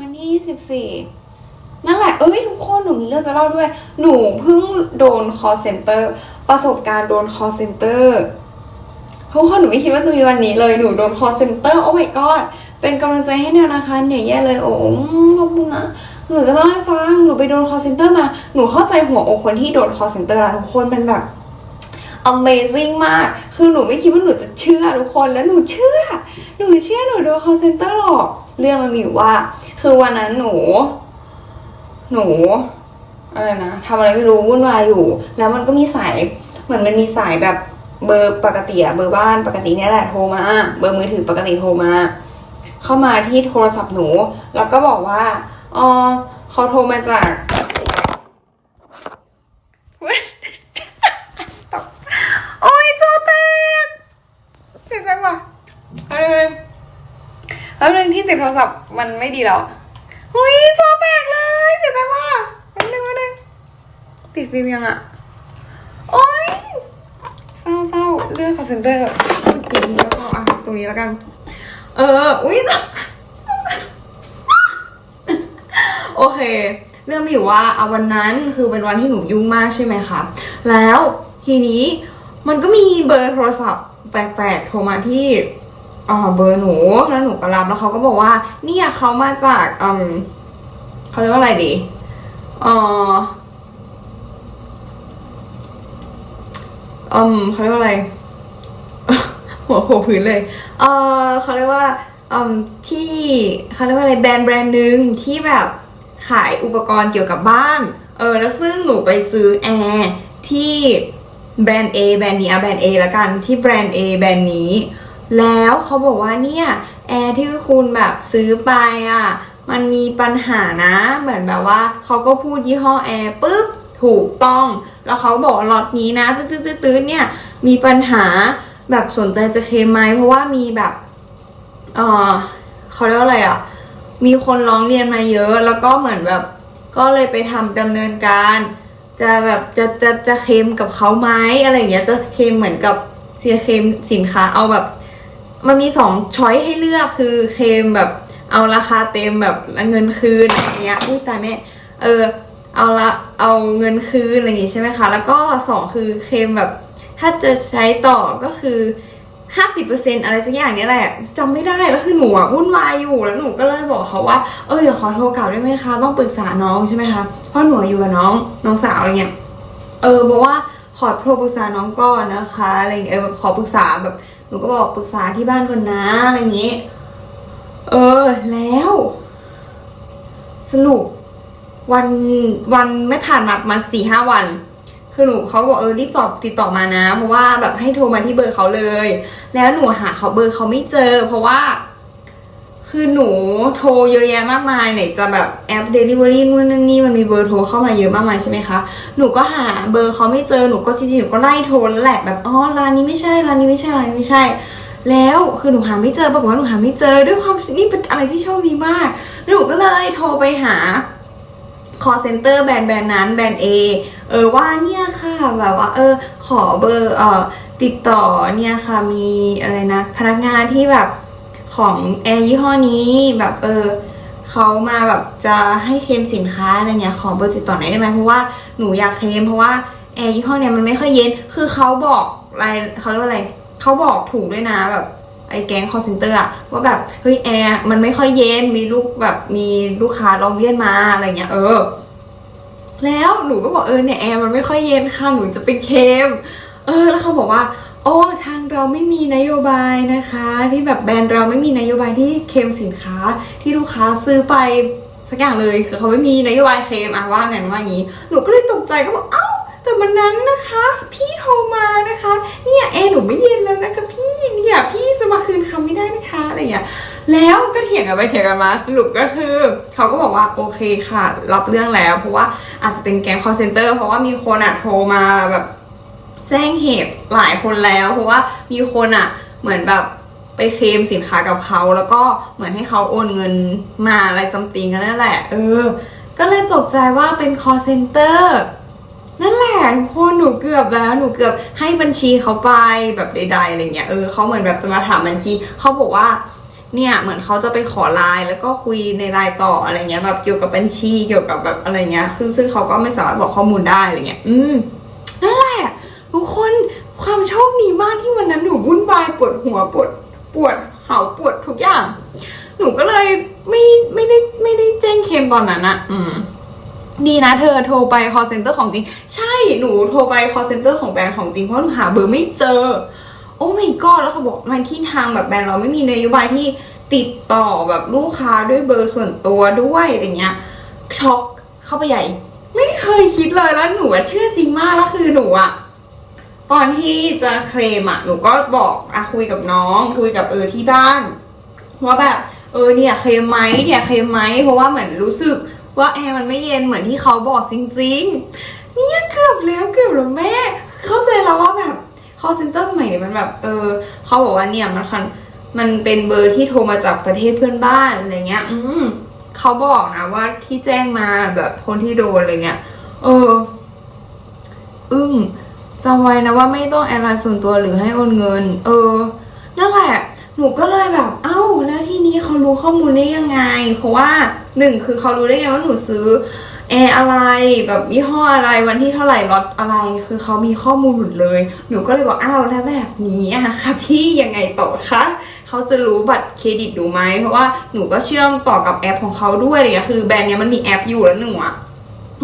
วันที่สิบสี่นั่นแหละ เอ้ยทุกคนหนูมีเรื่องจะเล่าด้วย หนูเพิ่งโดน call center ประสบการณ์โดน call center ทุกคนหนูไม่คิดว่าจะมีวันนี้เลย หนูโดน call center โอ้ my god เป็นกำลังใจให้แนวนะคะเหนื่อยแย่เลย โอ้ขอบคุณนะ หนูจะเล่าให้ฟัง หนูไปโดน call center มา หนูเข้าใจหัวอกคนที่โดน call center ละทุกคนเป็นแบบ amazing มาก คือหนูไม่คิดว่าหนูจะเชื่อทุกคน แล้วหนูเชื่อ หนูเชื่อหนูโดน call center หรอก เรื่องมันมีอยู่ว่า คือวันนั้นหนู หนูอะไรนะทำอะไรไม่รู้วุ่นวายอยู่ แล้วมันก็มีสายเหมือนมันมีสายแบบเบอร์ปกติอะเบอร์บ้านปกติเนี่ยแหละโทรมา เบอร์มือถือปกติโทรมา เข้ามาที่โทรศัพท์หนู แล้วก็บอกว่าอ๋อเขาโทรมาจาก โอ้ยโจแตกเสียใจว่ะเออแล้วนึงที่ ติดโทรศัพท์มันไม่ดีแล้วเฮ้ยโจแตกเลยเสียใจว่ะแป๊บนึงแป๊บนึงปิดฟิล์มยังอะ โอ้ยเศร้าเศร้าเรื่องคอเซนเตอร์อีกทีแล้วก็อะตรงนี้แล้วกัน เออ อุ้ยโอเค เรื่องมีอยู่ว่าเอาวันนั้นคือเป็นวันที่หนูยุ่งมากใช่ไหมคะ แล้วทีนี้มันก็มีเบอร์โทรศัพท์แปลกๆโทรมาที่ เบอร์หนูแล้วหนูก็รับแล้วเขาก็บอกว่า เนี่ยเขามาจากอืมเขาเรียกว่าอะไรดีเอออืมเขาเรียกว่าอะไร หัวโขกพื้นเลย เออเขาเรียกว่าอืมที่เขาเรียกว่าอะไรแบรนด์แบรนด์หนึ่งที่แบบขายอุปกรณ์เกี่ยวกับบ้าน เออ แล้วซึ่งหนูไปซื้อแอร์ที่แบรนด์ A แบรนด์นี้อะแบรนด์ A ละกันที่แบรนด์ A แบรนด์นี้ แล้วเขาบอกว่าเนี่ยแอร์ที่คุณแบบซื้อไปอะมันมีปัญหานะ เหมือนแบบว่าเขาก็พูดยี่ห้อแอร์ปุ๊บถูกต้อง แล้วเขาบอกว่าล็อตนี้นะตื้อๆๆๆเนี่ยมีปัญหาแบบสนใจจะเคลมไหมเพราะว่ามีแบบเออเขาเรียกว่าอะไรอะมีคนร้องเรียนมาเยอะ แล้วก็เหมือนแบบก็เลยไปทำดำเนินการ จะแบบจะจะจะเคลมกับเขาไหมอะไรอย่างเงี้ยจะเคลมเหมือนกับเสียเคลมสินค้าเอาแบบ มันมีสองช้อยให้เลือกคือเคมแบบเอาราคาเต็มแบบเงินคืนอะไรเงี้ยอุ้ยตายแม่เออเอาละเอาเงินคืนอะไรอย่างงี้ใช่ไหมคะ แล้วก็สองคือเคมแบบ ถ้าจะใช้ต่อก็คือห้าสิบเปอร์เซ็นอะไรสักอย่างเนี้ยแหละจำไม่ได้แล้วคือหนูอะวุ่นวายอยู่แล้วหนูก็เลยบอกเขาว่าเออเดี๋ยวขอโทรกลับได้ไหมคะต้องปรึกษาน้องใช่ไหมคะเพราะหนูอยู่กับน้องน้องสาวอะไรเงี้ยเออบอกว่าขอโทรปรึกษาน้องก่อนนะคะอะไรเงี้ยเออแบบขอปรึกษาแบบ หนูก็บอกปรึกษาที่บ้านก่อนนะอะไรอย่างงี้ เออ แล้ว สรุป วันวันไม่ผ่านมาประมาณสี่ห้าวัน คือหนูเขาบอกเออรีบตอบติดต่อมานะ เพราะว่าแบบให้โทรมาที่เบอร์เขาเลย แล้วหนูหาเขาเบอร์เขาไม่เจอ เพราะว่า คือหนูโทรเยอะแยะมากมายไหนจะแบบแอป Delivery นู่นนั่นนี่มันมีเบอร์โทรเข้ามาเยอะมากมายใช่ไหมคะ หนูก็หาเบอร์เขาไม่เจอหนูก็จริงๆหนูก็ไล่โทรแล้วแหละแบบอ๋อร้านนี้ไม่ใช่ร้านนี้ไม่ใช่ร้านนี้ไม่ใช่ แล้วคือหนูหาไม่เจอปรากฏว่าหนูหาไม่เจอด้วยความนี่เป็นอะไรที่โชคดีมากหนูก็เลยโทรไปหา call center แบรนด์แบรนด์นั้นแบรนด์ A เออว่าเนี่ยค่ะแบบว่าเออขอเบอร์เอ่อติดต่อเนี่ยค่ะมีอะไรนะพนักงานที่แบบ ของแอร์ยี่ห้อนี้แบบเออเขามาแบบจะให้เคลมสินค้าอะไรเงี้ยขอเบอร์ติดต่อหน่อยได้ไหมเพราะว่าหนูอยากเคลมเพราะว่าแอร์ยี่ห้อเนี้ยมันไม่ค่อยเย็น คือเขาบอกอะไรเขาเรียกว่าอะไรเขาบอกถูกด้วยนะแบบไอ้แก๊งคอร์เซนเตอร์อะว่าแบบเฮ้ยแอร์มันไม่ค่อยเย็นมีลูกแบบมีลูกค้าร้องเรียนมาอะไรเงี้ยเออ แล้วหนูก็บอกเออเนี่ยแอร์มันไม่ค่อยเย็นค่ะหนูจะไปเคลมเออแล้วเขาบอกว่า โอ้ทางเราไม่มีนโยบายนะคะ ที่แบบแบรนด์เราไม่มีนโยบายที่เคลมสินค้าที่ลูกค้าซื้อไปสักอย่างเลยคือเขาไม่มีนโยบายเคลมอะว่าไงว่าอย่างนี้หนูก็เลยตกใจก็บอกเอ้าแต่วันนั้นนะคะ พี่โทรมานะคะ เนี่ยแอหนูไม่เย็นแล้วนะคะพี่เนี่ยพี่จะมาคืนคำไม่ได้นะคะอะไรอย่างเงี้ยแล้วก็เถียงกันไปเถียงกันมาสรุปก็คือเขาก็บอกว่าโอเคค่ะ รับเรื่องแล้ว เพราะว่าอาจจะเป็นแก๊ง call center เพราะว่ามีคนอะโทรมาแบบ แจ้งเหตุหลายคนแล้ว เพราะว่ามีคนอะเหมือนแบบไปเคลมสินค้ากับเขา แล้วก็เหมือนให้เขาโอนเงินมาอะไรจำติงกันนั่นแหละ เออ ก็เลยตกใจว่าเป็น call center นั่นแหละทุกคนหนูเกือบแล้วหนูเกือบให้บัญชีเขาไปแบบใดๆอะไรเงี้ยเออเขาเหมือนแบบจะมาถามบัญชีเขาบอกว่าเนี่ยเหมือนเขาจะไปขอไลน์แล้วก็คุยในไลน์ต่ออะไรเงี้ยแบบเกี่ยวกับบัญชีเกี่ยวกับแบบอะไรเงี้ยซึ่งซึ่งเขาก็ไม่สามารถบอกข้อมูลได้อะไรเงี้ยอืมนั่นแหละ ทุกคนความโชคดีมากที่วันนั้นหนูวุ่นวายปวดหัวปวดปวดเห่าปวดทุกอย่าง หนูก็เลยไม่ไม่ได้ไม่ได้แจ้งเคลมตอนนั้นอะอืมดีนะเธอโทรไป call center ของจริง ใช่หนูโทรไป call center ของแบรนด์ของจริงเพราะหนูหาเบอร์ไม่เจอ โอ้ my god แล้วเขาบอกมันที่ทางแบบแบรนด์เราไม่มีนโยบายที่ติดต่อแบบลูกค้าด้วยเบอร์ส่วนตัวด้วยอะไรเงี้ยช็อกเข้าไปใหญ่ ไม่เคยคิดเลยแล้วหนูอะเชื่อจริงมากแล้วคือหนูอะ ตอนที่จะเคลมอะหนูก็บอกอะคุยกับน้อง คุยกับเออที่บ้านว่าแบบ เออเนี่ยเคลมไหมเนี่ยเคลมไหมเพราะว่าเหมือนรู้สึกว่าแอร์มันไม่เย็นเหมือนที่เขาบอกจริง ๆ เนี่ยเกือบแล้วเกือบแล้วแม่ เข้าใจแล้วว่าแบบ call center สมัยนี้มันแบบ เออเขาบอกว่าเนี่ยมันคันมันเป็นเบอร์ที่โทรมาจากประเทศเพื่อนบ้านอะไรเงี้ย อืมเขาบอกนะว่าที่แจ้งมาแบบคนที่โดนอะไรเงี้ย เออ อึ้ง จำไว้นะว่าไม่ต้องแอดไลน์ส่วนตัวหรือให้โอนเงิน เออ นั่นแหละ หนูก็เลยแบบ เอ้า แล้วที่นี้เขารู้ข้อมูลได้ยังไง เพราะว่าหนึ่งคือเขารู้ได้ไงว่าหนูซื้อแอร์อะไรแบบยี่ห้ออะไรวันที่เท่าไหร่ล็อตอะไร คือเขามีข้อมูลหมดเลย หนูก็เลยบอกอ้าวแล้วแบบนี้อะค่ะพี่ยังไงต่อคะเขาจะรู้บัตรเครดิตหนูไหมเพราะว่าหนูก็เชื่อมต่อกับแอปของเขาด้วยอะไรเงี้ยคือแบรนด์เนี้ยมันมีแอปอยู่แล้วหนูอะ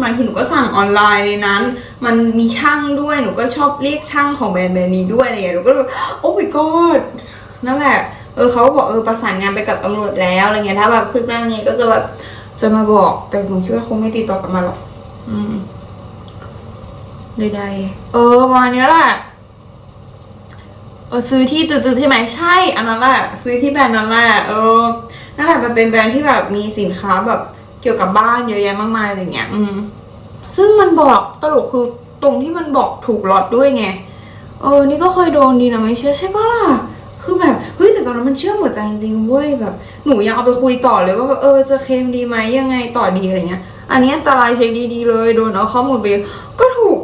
บางทีหนูก็สั่งออนไลน์ในนั้น มันมีช่างด้วยหนูก็ชอบเรียกช่างของแบรนด์แบรนด์นี้ด้วยอะไรอย่างเงี้ยหนูก็เลยโอ้ my god นั่นแหละเออเขาบอกเออประสานงานไปกับตำรวจแล้วอะไรเงี้ยถ้าแบบคืบหน้านี้ก็จะแบบจะมาบอก แต่หนูคิดว่าคงไม่ติดต่อกลับมาหรอก อืมใดๆเออประมาณเนี้แหละเออซื้อที่ตื่นๆใช่ไหมใช่ อันนั้นแหละซื้อที่แบรนด์นั้นแหละเออนั่นแหละมันเป็นแบรนด์ที่แบบมีสินค้าแบบ เกี่ยวกับบ้านเยอะแยะมากมายอะไรเงี้ย อืม ซึ่งมันบอกตลกคือตรงที่มันบอกถูกล็อตด้วยไง เออ นี่ก็เคยโดนดีนะไม่เชื่อใช่ปะล่ะ คือแบบ เฮ้ยแต่ตอนนั้นมันเชื่อหมดใจจริงๆเว้ยแบบ หนูยังเอาไปคุยต่อเลยว่าเออจะเคลมดีไหมยังไงต่อดีอะไรเงี้ย อันนี้อันตรายเช็คดีๆเลยโดนเอาข้อมูลไป ก็ถูก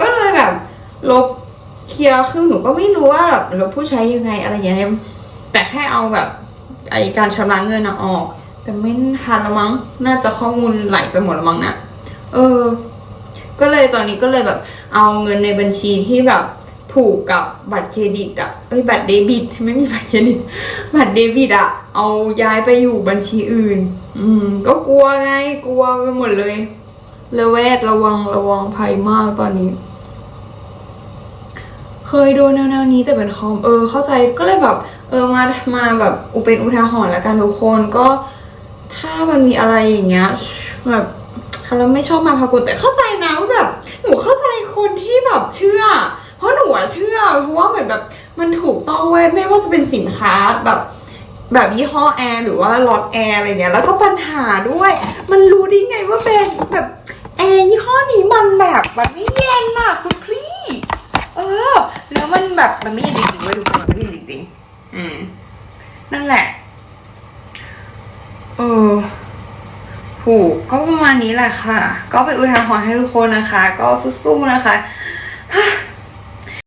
ก็เลยแบบลบเคลียร์คือหนูก็ไม่รู้ว่าแบบลบผู้ใช้ยังไงอะไรเงี้ยแต่แค่เอาแบบไอการชำระเงินออก แต่ไม่ทันละมั้ง น่าจะข้อมูลไหลไปหมดละมั้งนะเออ ก็เลยตอนนี้ก็เลยแบบ เอาเงินในบัญชีที่แบบผูกกับบัตรเครดิตอะเอ้ยบัตรเดบิต ไม่มีบัตรเครดิต บัตรเดบิตอะเอาย้ายไปอยู่บัญชีอื่น อืม ก็กลัวไง กลัวไปหมดเลยระแวดระวังระวังภัยมากตอนนี้ เคยโดนแนวๆนี้แต่เป็นคอม เออ เข้าใจก็เลยแบบ เออมามาแบบอุเป็นอุทาหรณ์ล้วกันทุกคนก็ ถ้ามันมีอะไรอย่างเงี้ยแบบเราไม่ชอบมาพากลแต่เข้าใจนะว่าแบบ หนูเข้าใจคนที่แบบเชื่อ เพราะหนูอะเชื่อ เพราะว่าเหมือนแบบมันถูกต้องเว้ยไม่ว่าจะเป็นสินค้าแบบแบบยี่ห้อแอร์หรือว่าล็อตแอร์อะไรเงี้ยแล้วก็ปัญหาด้วย มันรู้ได้ไงว่าเป็นแบบแอร์ยี่ห้อนี้มันแบบมันไม่เย็นน่ะคุณพี่เออ แล้วมันแบบมันไม่เย็นจริงๆเว้ยทุกคนมันไม่เย็นจริงๆอืมนั่นแหละ เออ ถูกก็ประมาณนี้แหละค่ะ ก็เป็นอุทาหรณ์ให้ทุกคนนะคะ ก็สู้ๆนะคะ